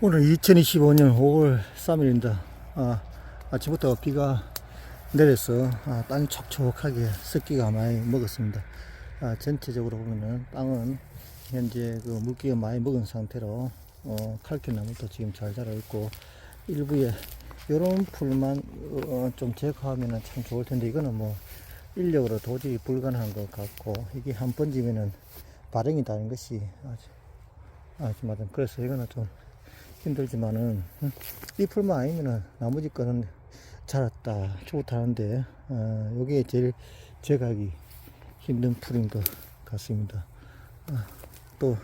오늘 2025년 5월 3일입니다. 아, 아침부터 비가 내려서 아, 땅이 촉촉하게 습기가 많이 먹었습니다. 아, 전체적으로 보면은 땅은 현재 그 물기가 많이 먹은 상태로 어, 칼kit나무도 지금 잘 자라 있고 일부에 이런 풀만 어, 좀 제거하면 참 좋을 텐데 이거는 뭐 인력으로 도저히 불가능한 것 같고 이게 한 번지면은 발행이 다는 것이 아주 아주 맞아 그래서 이거는 좀 힘들지만은 음, 이 풀만 아니면은 나머지 거는 자랐다 좋다는데 어, 요게 제일 제각이 힘든 풀인 것 같습니다. 아, 또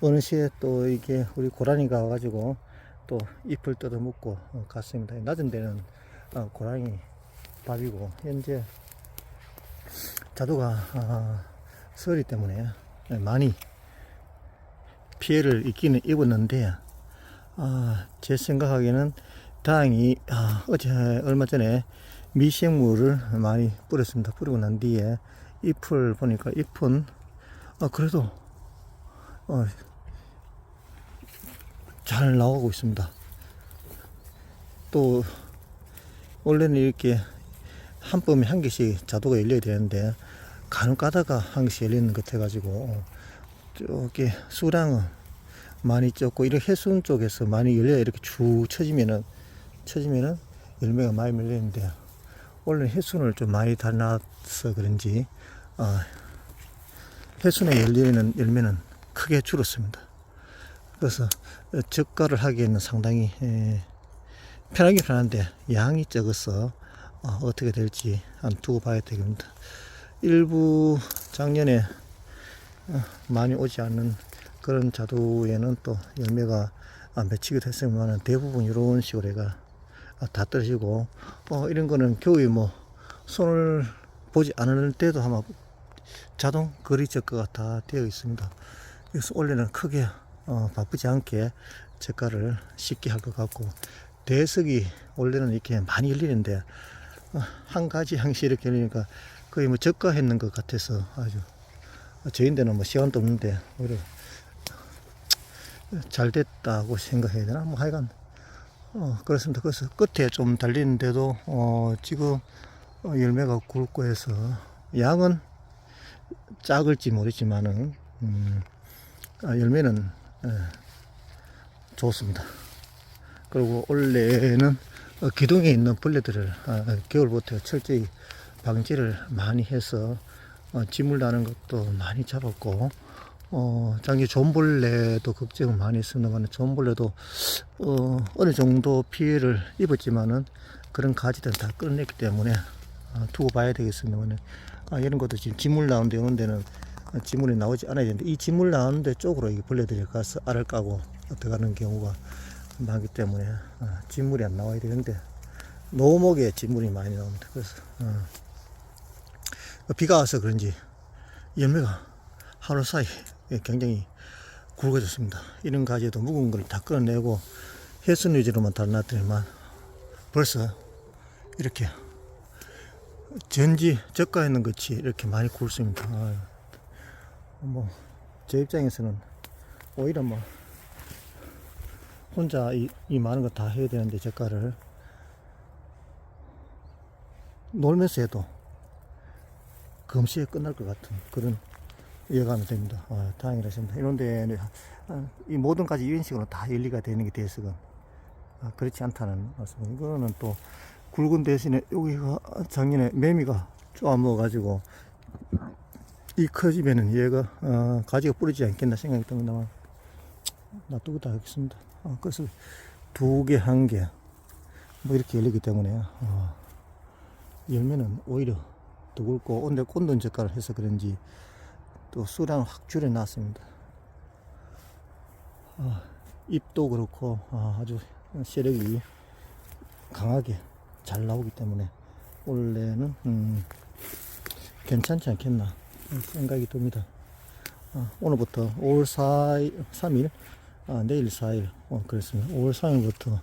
어느 시에 또 이게 우리 고라니가 와가지고 또 잎을 뜯어 먹고 어, 갔습니다. 낮은 데는 어, 고라니 밥이고 현재 자두가 아, 서리 때문에 많이 피해를 입기는 입었는데 아, 제 생각하기에는 다행히 아, 어제 얼마 전에 미생물을 많이 뿌렸습니다. 뿌리고 난 뒤에 잎을 보니까 잎은 아, 그래도 어, 잘 나오고 있습니다. 또 원래는 이렇게 한 뼘에 한 개씩 자도가 열려야 되는데 간혹 가다가 한 개씩 열리는 것 같아가지고 저기 수량은 많이 적고 이렇게 해순 쪽에서 많이 열려야 이렇게 쭉 쳐지면은 쳐지면은 열매가 많이 열리는데 원래 해순을 좀 많이 달아서 그런지 어, 해순에 열리는 열매는 크게 줄었습니다. 그래서 적가를 하기에는 상당히 에, 편하긴 편한데 양이 적어서 어, 어떻게 될지 한 두고 봐야 되겠습니다. 일부 작년에 어, 많이 오지 않는 그런 자두에는 또 열매가 아, 맺히기도 했으면 대부분 이런 식으로 해가 아, 다 떨어지고 어, 이런 거는 겨우에 뭐 손을 보지 않을 때도 아마 자동 거리 적가가 다 되어 있습니다. 그래서 원래는 크게 어, 바쁘지 않게 적가를 쉽게 할 것 같고 대석이 원래는 이렇게 많이 열리는데 어, 한 가지 향시 이렇게 열리니까 거의 뭐 적가했는 것 같아서 아주 저인데는 뭐 시간도 없는데 오히려 잘 됐다고 생각해야 되나? 뭐 하여간 어 그렇습니다. 그래서 끝에 좀 달리는데도 어 지금 어, 열매가 굵고 해서 양은 작을지 모르지만은 음, 아, 열매는 예, 좋습니다. 그리고 원래는 어, 기둥에 있는 벌레들을 아, 겨울부터 철저히 방지를 많이 해서 어, 지물 나는 것도 많이 잡았고 어, 장기 존벌레도 걱정을 많이 했습니다만 존벌레도 어, 어느 정도 피해를 입었지만은 그런 가지들은 다 끌어냈기 때문에 아, 두고 봐야 되겠습니다만 아, 이런 것도 지금 지물 나오는데 이런 데는 지물이 나오지 않아야 되는데 이 지물 나오는 데 쪽으로 이 벌레들이 가서 알을 까고 들어가는 경우가 많기 때문에 아, 진물이 안 나와야 되는데 노목에 진물이 많이 나옵니다. 그래서 어, 비가 와서 그런지 열매가 하루 사이 에 굉장히 굵어졌습니다. 이런 가지도 묵은 걸 다 끌어내고 해순 위주로만 달아놨더니만 벌써 이렇게 전지 저가 있는 것이 이렇게 많이 굵습니다. 뭐, 제 입장에서는 오히려 뭐, 혼자 이, 이 많은 거 다 해야 되는데 저가를 놀면서 해도 금시에 끝날 것 같은 그런 이해가면 됩니다. 아, 다행이라십니다. 이런 데는 아, 이 모든 가지 이런 식으로 다 열리가 되는 게 돼서건 아, 그렇지 않다는 말씀. 이거는 또 굵은 대신에 여기가 작년에 매미가 쪼아먹어가지고 이 커지면은 얘가 어, 가지가 뿌리지 않겠나 생각이 듭니다만 놔두고 다 하겠습니다. 아, 그래서 두 개, 한 개, 뭐 이렇게 열리기 때문에 어, 열매는 오히려 더 굵고 온데 꼰돈 젓갈을 해서 그런지 또 수량을 확 줄여놨습니다. 아, 잎도 그렇고 아, 주 세력이 강하게 잘 나오기 때문에 원래는 음, 괜찮지 않겠나 생각이 듭니다. 아, 오늘부터 5월 4일, 3일, 아, 내일 4일, 어, 그렇습니다. 5월 3일부터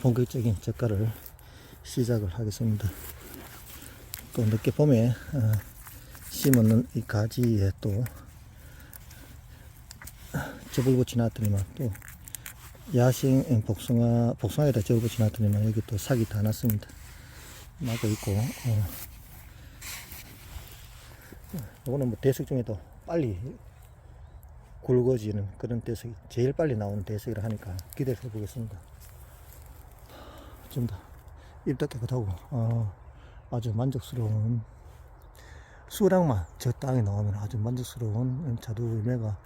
본격적인 적가를 시작을 하겠습니다. 또 늦게 봄에 어, 심었는 이 가지에 또 붙이 놨더니만 또 야생 복숭아, 복숭아에다 접어 지났더니만 여기 또 사기 다 났습니다. 나고 있고, 어. 이거는 뭐 대석 중에도 빨리 굵어지는 그런 대석이 제일 빨리 나오는 대석이라 하니까 기대를 해보겠습니다. 좀 더 입도 깨끗하고 어, 아주 만족스러운 수량만 저 땅에 나오면 아주 만족스러운 자두 열매가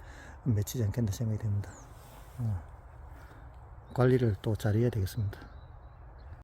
맺히지 않겠나 생각이 됩니다. 어, 관리를 또 잘해야 되겠습니다.